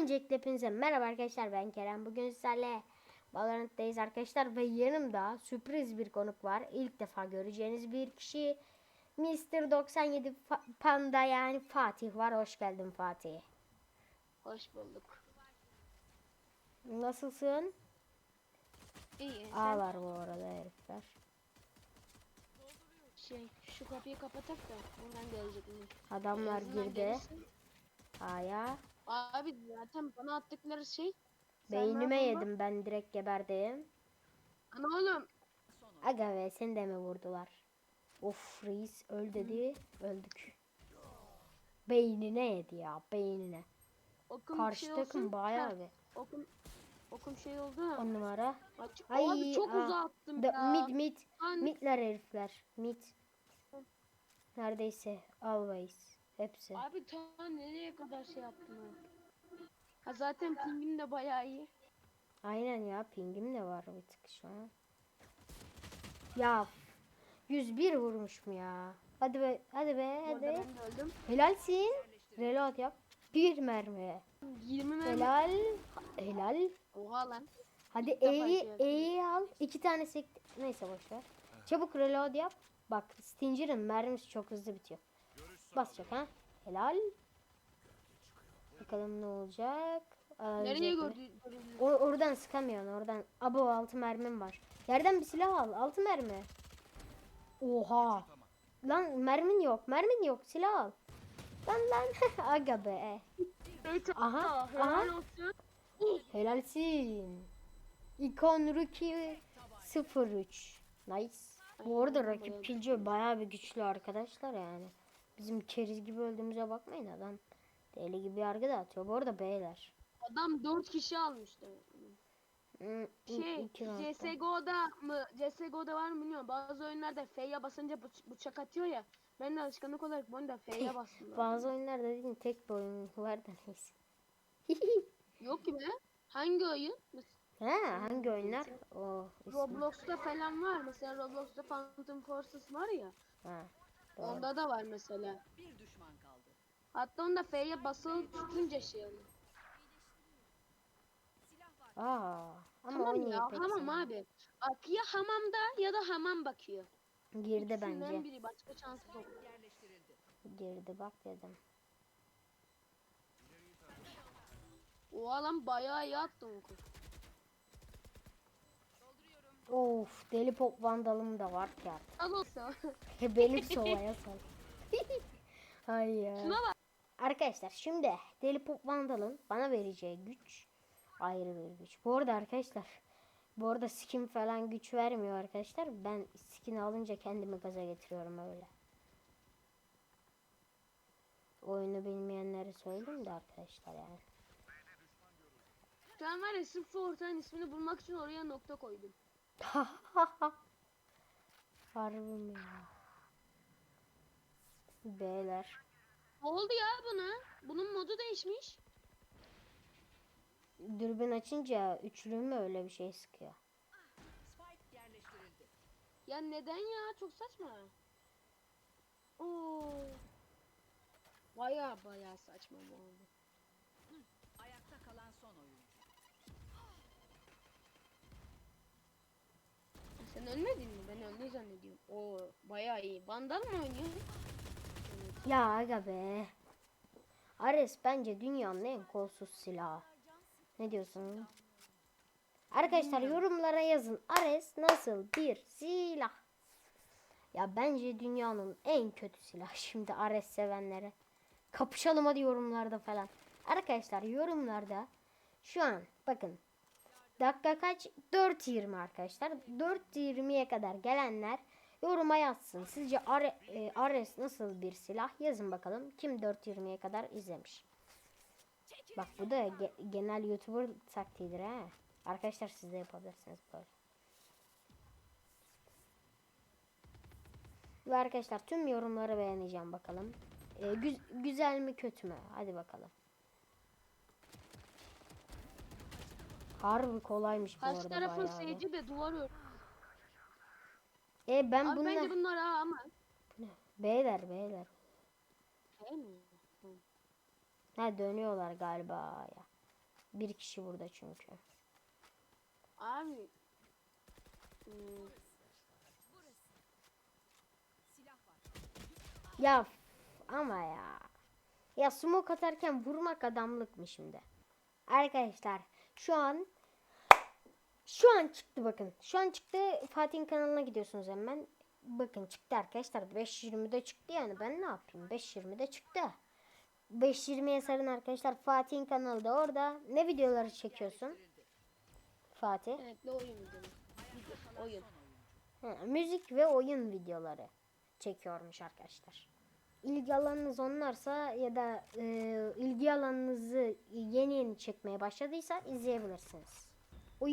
Öncelikle hepinize merhaba arkadaşlar ben Kerem. Bugün sizlerle Valorant'tayız arkadaşlar ve yanımda sürpriz bir konuk var. İlk defa göreceğiniz bir kişi Mr. 97 Fa- Panda yani Fatih var. Hoş geldin Fatih. Hoş bulduk. Nasılsın? İyi. Ağlar bu arada herifler. şey şu kapıyı kapatak da buradan gelecek mi? Adamlar girdi. Aya. Abi zaten bana attıkları şey. sen Beynime yedim ben direkt geberdim. Ana oğlum. Aga be seni de mi vurdular? Of reis öl dedi. Öldük. Beynine yedi ya beynine. Okum Karşı şey takım olsun. bayağı bir. Okum, okum şey oldu. On numara. Aç- Ay, abi çok aa, uzağa attım Da, ya. mid mid. Lan, Midler herifler. Mid. Neredeyse always. Hepsi. Abi ta nereye kadar şey yaptın ha? Ha zaten pingim de bayağı iyi. Aynen ya pingim de var bir tık şu an. Ya 101 vurmuşum ya. Hadi be hadi be hadi. ben de öldüm. Helalsin. Reload yap. Bir mermi. 20 mermi. Helal. Helal. Oha lan. Hadi E'yi şey. E'yi al. İki tane sekti. Neyse boş ver. Çabuk reload yap. Bak Stinger'ın mermisi çok hızlı bitiyor. Basacak ha. Helal. Bakalım ne olacak. Nereye Ölecek mi? gördün? O, oradan sıkamıyorsun oradan. Abo altı mermim var. Yerden bir silah al. Altı mermi. Oha. Lan mermin yok. Mermin yok. Silah al. Lan lan. Aga be. Aha, aha. Helalsin. İkon Rookie 03. Nice. Bu arada rakip Killjoy bayağı bir güçlü arkadaşlar yani. Bizim keriz gibi öldüğümüze bakmayın adam. Deli gibi yargı dağıtıyor. Bu arada beyler. Adam 4 kişi almıştı. Hmm, Şey. CSGO'da mı, CSGO'da var mı bilmiyorum. Bazı oyunlarda F'ye basınca bıç- bıçak atıyor ya. Ben de alışkanlık olarak bu oyunda F'ye bastım. Bazı oyunlarda dediğin tek bir oyun var da neyse. Yok ki be. Hangi oyun? ha hangi oyunlar? O. Roblox'ta falan var. Mesela Roblox'ta Phantom Forces var ya. Doğru. Onda da var mesela. Hatta onda F'ye basılı tutunca şey oluyor. Aa, ama Tamam ya pek hamam abi. Bak ya hamamda ya da hamam bakıyor. Girdi İkisinden bence. biri başka şansı yok. Girdi bak dedim. O alan bayağı iyi attı oku. Of deli pop vandalım da var ki artık. Al olsa. Benim solaya sal. Hayır. Şuna bak. Arkadaşlar şimdi Deli Pop Vandal'ın bana vereceği güç ayrı bir güç. Bu arada arkadaşlar bu arada skin falan güç vermiyor arkadaşlar. Ben skin alınca kendimi gaza getiriyorum öyle. Oyunu bilmeyenlere söyleyeyim de arkadaşlar yani. Şu an var ya sırf şu ortanın ismini bulmak için oraya nokta koydum. Harbi mi ya? Beyler. Ne oldu ya buna? Bunun modu değişmiş. Dürbün açınca üçlü mü öyle bir şey sıkıyor. Ya neden ya? Çok saçma. Oo. Baya baya saçma bu oldu. Sen ölmedin mi? Ben öldü zannediyorum. Oo baya iyi. Vandal mı oynuyor? Ya aga be. Ares bence dünyanın en kolsuz silahı. Ne diyorsun? Arkadaşlar yorumlara yazın. Ares nasıl bir silah? Ya bence dünyanın en kötü silahı. Şimdi Ares sevenlere. Kapışalım hadi yorumlarda falan. Arkadaşlar yorumlarda şu an bakın. Dakika kaç? 4.20 arkadaşlar. 4.20'ye kadar gelenler yoruma yazsın. Sizce e, Ares nasıl bir silah? Yazın bakalım. Kim 4.20'ye kadar izlemiş? Bak bu da ge- genel YouTuber taktiğidir ha. Arkadaşlar siz de yapabilirsiniz böyle. Ve arkadaşlar tüm yorumları beğeneceğim bakalım. E, gü- güzel mi kötü mü? Hadi bakalım. Harbi kolaymış bu Karşı arada tarafın bayağı. seyirci de duvar ör. E ben Abi bunlar... bence bunlar ha ama. Beyler beyler. Mi? Ha dönüyorlar galiba ya. Bir kişi burada çünkü. Abi. Hmm, Silah var. Ya ama ya. Ya smoke atarken vurmak adamlık mı şimdi? Arkadaşlar şu an şu an çıktı bakın. Şu an çıktı. Fatih'in kanalına gidiyorsunuz hemen. Bakın çıktı arkadaşlar. 5.20'de çıktı yani. Ben ne yapayım? 5.20'de çıktı. 5.20'ye sarın arkadaşlar. Fatih'in kanalı da orada. Ne videoları çekiyorsun? Fatih. evet oyun videomu. Video, oyun. Ha, müzik ve oyun videoları çekiyormuş arkadaşlar. İlgi alanınız onlarsa ya da e, ilgi alanınızı yeni yeni çekmeye başladıysa izleyebilirsiniz. Uy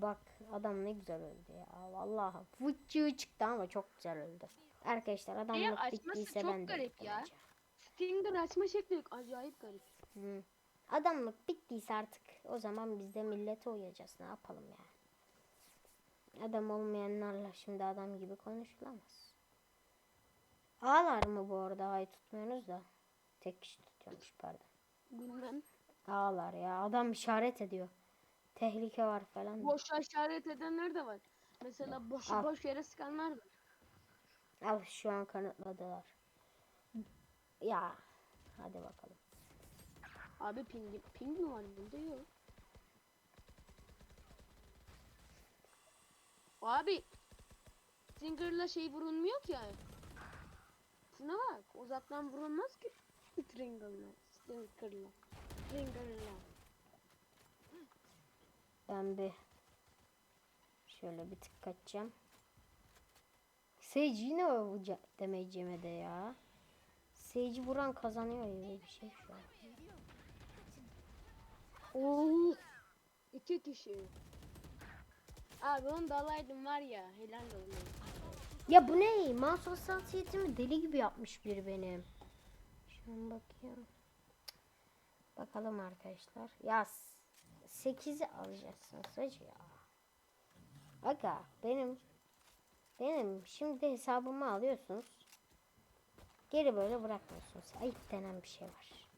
bak adam ne güzel öldü ya. Vallahi fıçığı çıktı ama çok güzel öldü. Arkadaşlar adamlık açması bittiyse çok ben de garip ya. bence. Stinger açma şekli yok. Acayip garip. Hı. Adamlık bittiyse artık o zaman biz de millete uyacağız. Ne yapalım yani. Adam olmayanlarla şimdi adam gibi konuşulamaz. Ağlar mı bu arada? Ay tutmuyorsunuz da. Tek kişi tutuyormuş pardon. Bilmem. Ağlar ya. Adam işaret ediyor. Tehlike var falan. Boş işaret edenler de var. Mesela boş Al. boş yere sıkanlar var. Al şu an kanıtladılar. Ya. Hadi bakalım. Abi ping, ping mi var bunda? Yok. Abi Stinger'la şey vurulmuyor ki yani. Şuna bak uzaktan vurulmaz ki Stinger'la. Stinger'la. Stinger'la. Ben bir şöyle bir tık kaçacağım. Sage yine ca- demeyeceğime de ya. Sage'i vuran kazanıyor gibi bir şey şu an. Oo. İki kişi. Abi onu dalaydım var ya helal olsun. Ya bu ne? Mouse hassasiyetimi deli gibi yapmış biri benim. Şu an bakıyorum. Bakalım arkadaşlar. Ya 8'i alacaksın Sage ya. Aga benim benim şimdi hesabımı alıyorsunuz. Geri böyle bırakmıyorsunuz. Ayıp denen bir şey var.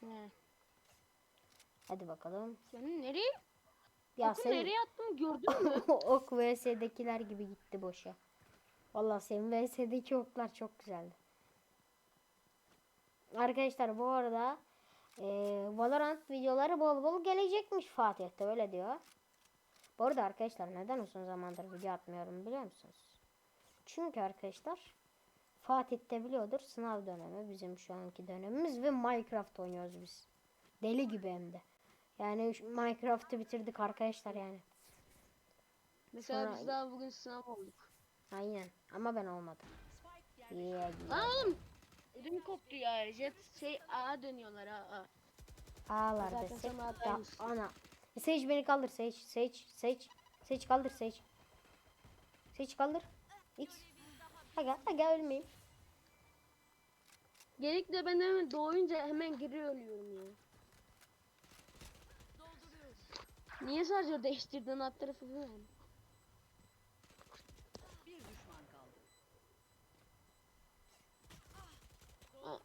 He. Hadi bakalım. Senin nereye? Ya Oku senin nereye attım gördün mü? ok vs'dekiler gibi gitti boşa. Vallahi senin vs'deki oklar çok güzeldi. Arkadaşlar bu arada e, Valorant videoları bol bol gelecekmiş Fatih'te öyle diyor. Bu arada arkadaşlar neden uzun zamandır video atmıyorum biliyor musunuz? Çünkü arkadaşlar Fatih'te biliyordur sınav dönemi bizim şu anki dönemimiz ve Minecraft oynuyoruz biz. Deli gibi hem de. Yani Minecraft'ı bitirdik arkadaşlar yani. Mesela Sonra- biz daha bugün sınav olduk. Aynen ama ben olmadım. Yeah, yeah. Lan oğlum. Ödüm koptu ya. Jet şey A dönüyorlar A A. Zaten desek. ağlamışsın. ana. Sage beni kaldır Sage. Sage. Sage. Sage kaldır Sage. Sage kaldır. X. Aga aga ölmeyeyim. Gerekli ben hemen doğunca hemen geri ölüyorum ya. Niye sadece değiştirdin alt tarafı bu yani? Bir düşman kaldı. Aa,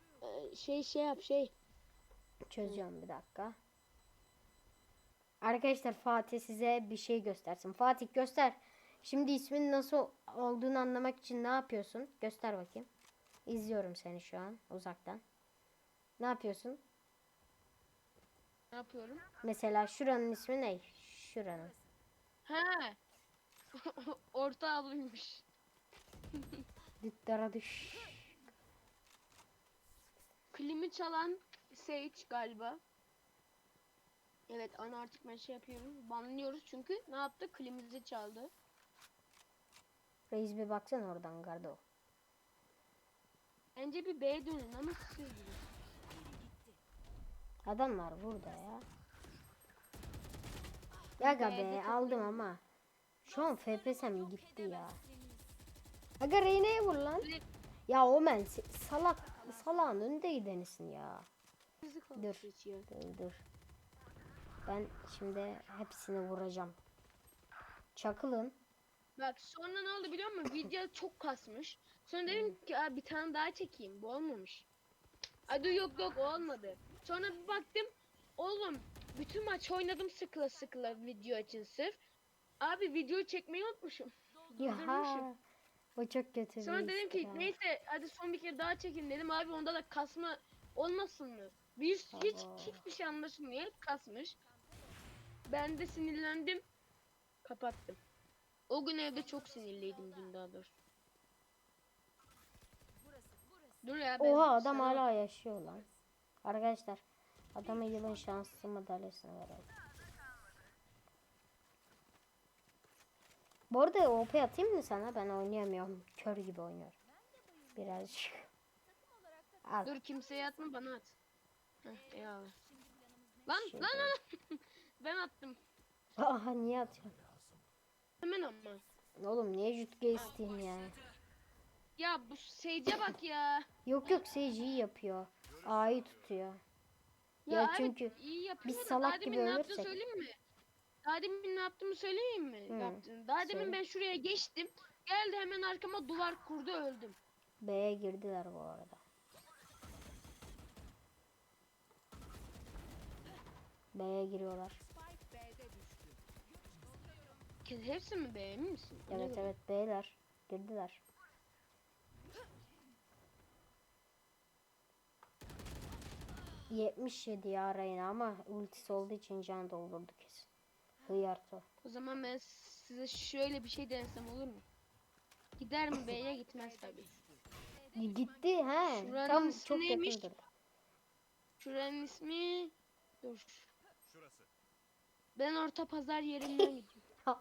e, Şey şey yap şey. Çözüyorum bir dakika. Arkadaşlar Fatih size bir şey göstersin. Fatih göster. Şimdi ismin nasıl olduğunu anlamak için ne yapıyorsun? Göster bakayım. İzliyorum seni şu an uzaktan. Ne yapıyorsun? Ne yapıyorum? Mesela şuranın ismi ne? Şuranın. Ha. Orta ablıymış. Düttara düş. Klimi çalan Sage galiba. Evet onu artık ben şey yapıyorum. Banlıyoruz çünkü ne yaptı? Klimizi çaldı. Reis bir baksana oradan gardo. Bence bir B dönün ama siz bilin. Adamlar burada ya. Yaga be aldım ama. Şu an FPS'm gitti ya. Aga Reyna'ya vur lan. Ya Omen se- salak salağın önündeydenisin ya. Bizi Dur. Dur dur. Ben şimdi hepsini vuracağım. Çakılın. Bak sonra ne oldu biliyor musun? Video çok kasmış. Sonra dedim ki Aa, bir tane daha çekeyim. Bu olmamış. Hadi yok yok o olmadı. Sonra bir baktım oğlum bütün maç oynadım sıkla sıkla video için sırf. Abi video çekmeyi unutmuşum. Ya o çok kötü Sonra dedim ki iftira. neyse hadi son bir kere daha çekin dedim abi onda da kasma olmasın mı? Bir hiç hiçbir şey anlaşılmıyor kasmış. Ben de sinirlendim. Kapattım. O gün evde çok sinirliydim dün daha doğrusu. Dur ya ben Oha adam sana- hala yaşıyor lan. Arkadaşlar adama yılın şanslı madalyasını verelim. Bu arada OP atayım mı sana? Ben oynayamıyorum. Kör gibi oynuyorum. Birazcık. Al. Dur kimseye atma bana at. Heh, eyvallah. Lan Şey lan lan. ben attım. Aha niye atıyorsun? Hemen ama. Oğlum niye jutge isteyeyim ya? Ya bu Sage'e bak ya. Yok yok Sage iyi yapıyor. A'yı tutuyor. Ya, Ya evet, çünkü iyi yapıyor biz da salak daha gibi ne ölürsek- söyleyeyim mi? Daha demin ne yaptığımı söyleyeyim mi? Hı, Yaptığını. Daha demin söyle. ben şuraya geçtim. Geldi hemen arkama duvar kurdu öldüm. B'ye girdiler bu arada. B'ye giriyorlar. Hepsi mi emin misin? Evet evet B'ler girdiler. ...77 ya Reyna ama ultisi olduğu için can doldurdu kesin. Hıyarto. O zaman ben size şöyle bir şey denesem olur mu? Gider mi B'ye gitmez tabii. Gitti he. Şuranın Tam ismi çok neymiş? yakındır. Şuranın ismi... Dur. Ben orta pazar yerinden gidiyorum.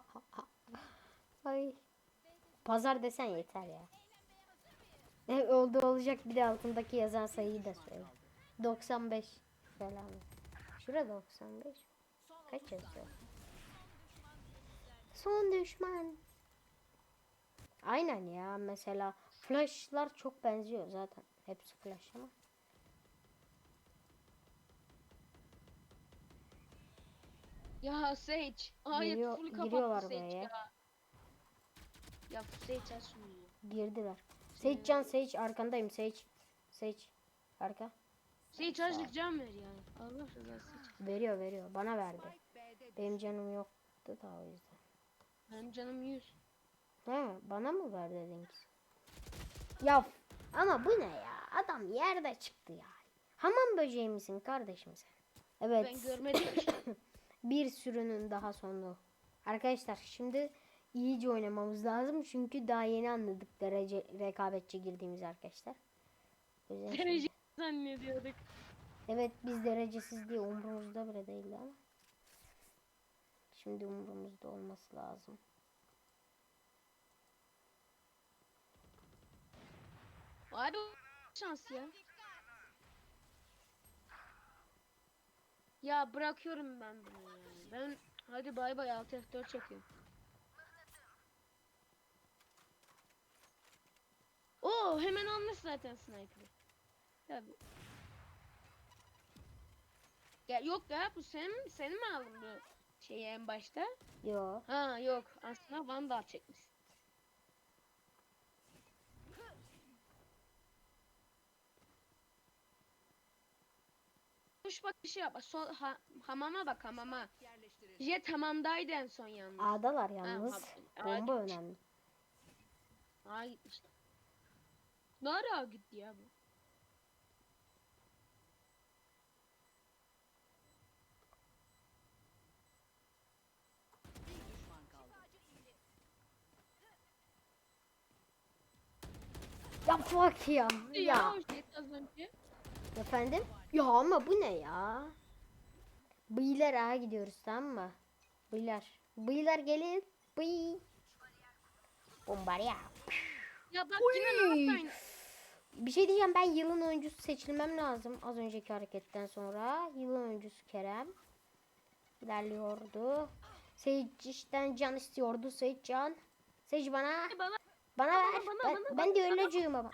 Ay. Pazar desen yeter ya. Ne oldu olacak bir de altındaki yazan sayıyı da söyle. 95 falan. Şura 95. Kaç yazıyor? Son düşman. Aynen ya mesela flashlar çok benziyor zaten. Hepsi flash ama. Ya Sage. Hayır Giriyor- full kapattı Sage B'ye. ya. Ya Sage aç şunu ya. Girdiler. Sage can Sage arkandayım Sage. Sage. Arka. Sage azıcık can ver ya. Allah rızası için. Veriyor veriyor. Bana verdi. Benim canım yoktu da o yüzden. Benim canım 100. He, bana mı ver dedin ki? Ya ama bu ne ya? Adam yerde çıktı ya. Hamam böceği misin kardeşim sen? Evet. Ben görmedim bir sürünün daha sonu. Arkadaşlar şimdi iyice oynamamız lazım. Çünkü daha yeni anladık derece rekabetçi girdiğimiz arkadaşlar. Derece zannediyorduk. Evet biz derecesiz diye umurumuzda bile değildi ama. Şimdi umurumuzda olması lazım. Abi o şans ya. Ya bırakıyorum ben bunu ya. Ben hadi bay bay alt F4 çekiyorum. Oo hemen almış zaten sniper'ı. Tabii. Ya yok ya bu senin mi? Senin mi aldın bu şeyi en başta? Yo. Ha yok aslında Vandal çekmiş. Kuş bakışı yap. Sol ha, hamama bak hamama. Jet hamamdaydı en son yalnız. A'dalar yalnız. ha- Bomba önemli. Aa gitmişti. Ne ara gitti ya bu? Ya fuck ya. Ya, Ya. o jet az önce. Efendim? Ya ama bu ne ya? Bıyılar ağa gidiyoruz tamam mı? Bıyılar. Bıyılar gelin. Bıy. Bombarya. Ya bak yine ne yaptın? Bir şey diyeceğim ben yılın oyuncusu seçilmem lazım az önceki hareketten sonra. Yılın oyuncusu Kerem. İlerliyordu. Seyirciden can istiyordu Seyit can. Seyirci bana. Bana, Bana ver. bana, ben, bana, ben de bana, öleceğim ama.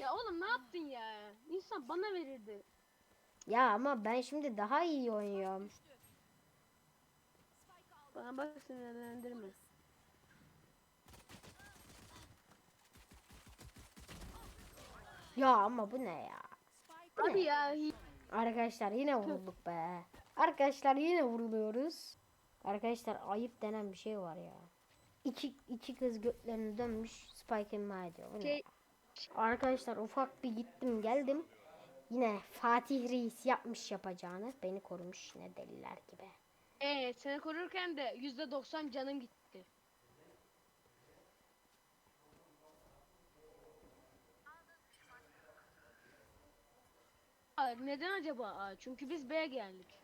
ya oğlum ne yaptın ya? İnsan bana verirdi. Ya ama ben şimdi daha iyi oynuyorum. Bana bak sinirlendirme. Ya ama bu ne ya? Bu Abi ne? ya Arkadaşlar yine vurulduk be. Arkadaşlar yine vuruluyoruz. Arkadaşlar ayıp denen bir şey var ya. İki, iki kız götlerini dönmüş Spike imha ediyor. Şey-? Arkadaşlar ufak bir gittim geldim. Yine Fatih Reis yapmış yapacağını. Beni korumuş ne deliler gibi. Ee, seni korurken de %90 canın gitti. Aa, neden acaba? Aa, çünkü biz B'ye geldik.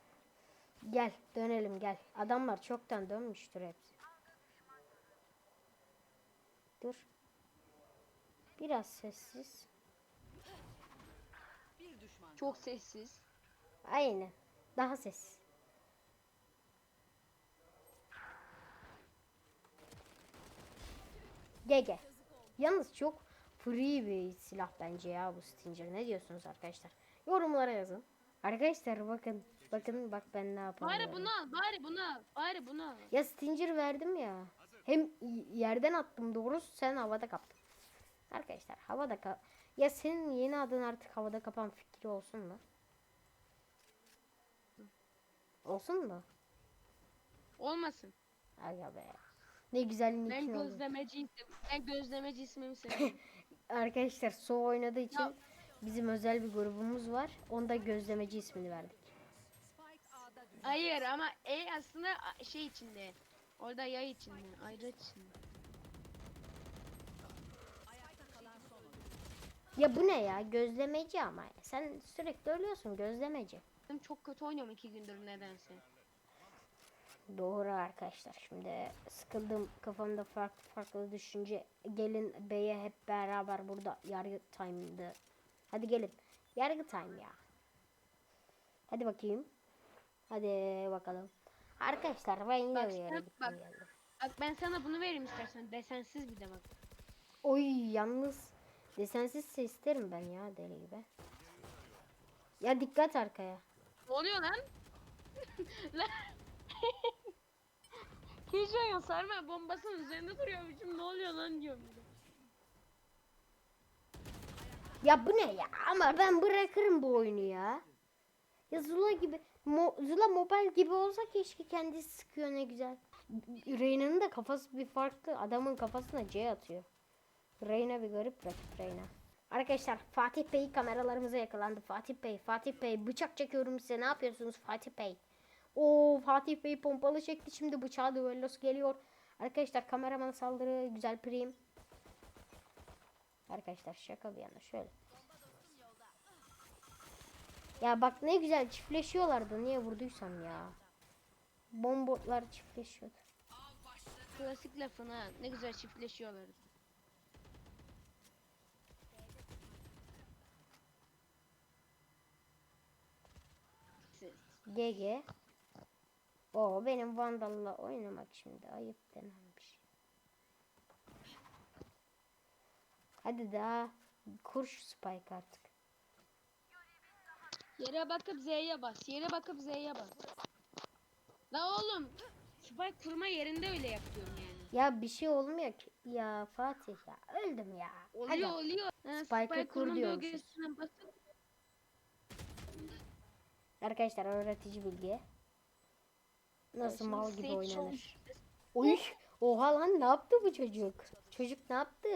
Gel dönelim gel. Adamlar çoktan dönmüştür hepsi. Dur. Biraz sessiz. Bir düşman. Çok sessiz. Aynen. Daha sessiz. GG. Yalnız çok free bir silah bence ya bu Stinger. Ne diyorsunuz arkadaşlar? Yorumlara yazın. Arkadaşlar bakın. Bakın bak ben ne yapıyorum. Bari bunu al, bari bunu al, bari bunu al. Ya Stinger verdim ya. Hem yerden attım doğrusu sen havada kaptın. Arkadaşlar havada kap. Ya senin yeni adın artık havada kapan fikri olsun mu? Olsun mu? Olmasın. Aga be. Ne güzel Ben oldu. gözlemeci isim, ben gözlemeci ismimi seviyorum. Arkadaşlar So oynadığı için Ya- bizim özel bir grubumuz var. Onda gözlemeci ismini verdik. Hayır ama E aslında şey içinde. Orada yay içinde. Ayakta kalan son oyun. Ya bu ne ya? Gözlemeci ama. Sen sürekli ölüyorsun gözlemeci. Ben çok kötü oynuyorum iki gündür nedense. Doğru arkadaşlar. Şimdi sıkıldım kafamda farklı farklı düşünce. Gelin B'ye hep beraber burada yargı time'dı. Hadi gelin. Yargı time ya. Hadi bakayım. Hadi bakalım. Arkadaşlar ben yine Bak, bir yere gittim bak. geldim. Bak ben sana bunu vereyim istersen. Desensiz bir de bak. Oy yalnız desensiz isterim ben ya deli gibi. Ya dikkat arkaya. Ne oluyor lan? lan. Hiç şey yok sarma bombasının üzerinde duruyormuşum ne oluyor lan diyorum. Ya bu ne ya? Ama ben bırakırım bu oyunu ya. Ya Zula gibi, Mo- Zula Mobile gibi olsa keşke kendisi sıkıyor ne güzel. Reyna'nın da kafası bir farklı. Adamın kafasına C atıyor. Reyna bir garip rakip Reyna. Arkadaşlar Fatih Bey kameralarımıza yakalandı. Fatih Bey, Fatih Bey bıçak çekiyorum size. Ne yapıyorsunuz Fatih Bey? Oo Fatih Bey pompalı çekti şimdi bıçağı düellosu geliyor. Arkadaşlar kameraman saldırı güzel prim. Arkadaşlar şaka bir yana şöyle. Ya bak ne güzel çiftleşiyorlardı. Niye vurduysam ya. Bombotlar çiftleşiyordu. Klasik lafın ha ne güzel çiftleşiyorlar. GG. O benim Vandal'la oynamak şimdi ayıp denen bir şey. Hadi daha kur şu spike artık. Yere bakıp Z'ye bas. Yere bakıp Z'ye bas. La oğlum. Spike kurma yerinde öyle yapıyorum yani. Ya bir şey olmuyor ki. Ya Fatih ya öldüm ya. Oluyor Hadi. oluyor. Ha, Spike'ı kur diyormuşuz. bölgesine basıp Arkadaşlar öğretici bilgi. Nasıl mal gibi oynanır. Oy, oha lan ne yaptı bu çocuk? Çocuk ne yaptı?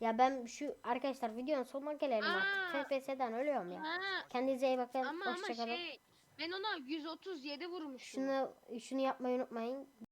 Ya ben şu arkadaşlar videonun sonuna gelelim Aa. artık. FPS'den ölüyorum ya. Ha, Kendinize iyi bakın. ama ama Hoşçakalın. şey ben ona 137 vurmuşum. Şunu şunu yapmayı unutmayın.